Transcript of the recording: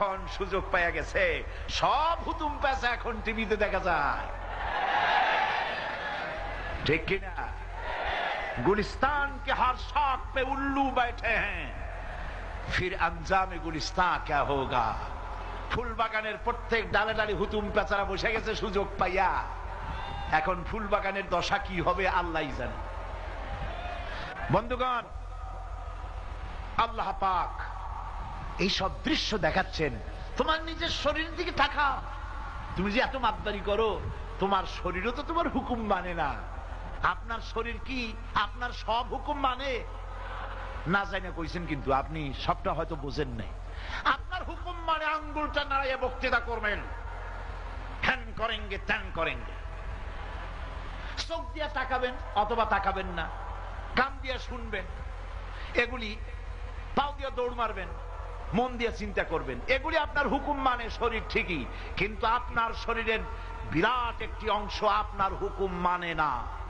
এখন সুযোগ পাইয়া গেছে সব হুতুম পেঁচা এখন টিভিতে দেখা যায় ঠিক কিনা गुलिस्तान के हर शाख पे उल्लू बैठे हैं फिर अंजाम गुलिस्तान क्या होगा ফুল বাগানের প্রত্যেক ডালে ডালে হুতুম পেঁচারা বসে গেছে সুযোগ পাইয়া এখন ফুল বাগানের দশা কি হবে আল্লাহ জানে বন্ধুগণ আল্লাহ পাক এই সব দৃশ্য দেখাচ্ছেন। তোমার নিজের শরীর দিকে টাকা তুমি যে এত মাপদারি করো, তোমার শরীরও তো তোমার হুকুম মানে না। আপনার শরীর কি? আপনার সব হুকুম মানে? না জানি না কইছেন কিন্তু আপনি সবটা হয়তো বোঝেন নাই। আপনার হুকুম মানে আঙ্গুলটা নাড়াইয়া বক্তৃতা করবেন। হ্যান করেনগে, ত্যান করেনগে। চোখ দিয়া তাকাবেন অথবা তাকাবেন না। কান দিয়া শুনবেন। এগুলি পাও দিয়ে দৌড় মারবেন। মন দিয়ে চিন্তা করবেন। এগুলি আপনার হুকুম মানে শরীর ঠিকই, কিন্তু আপনার শরীরের বিরাট একটি অংশ আপনার হুকুম মানে না।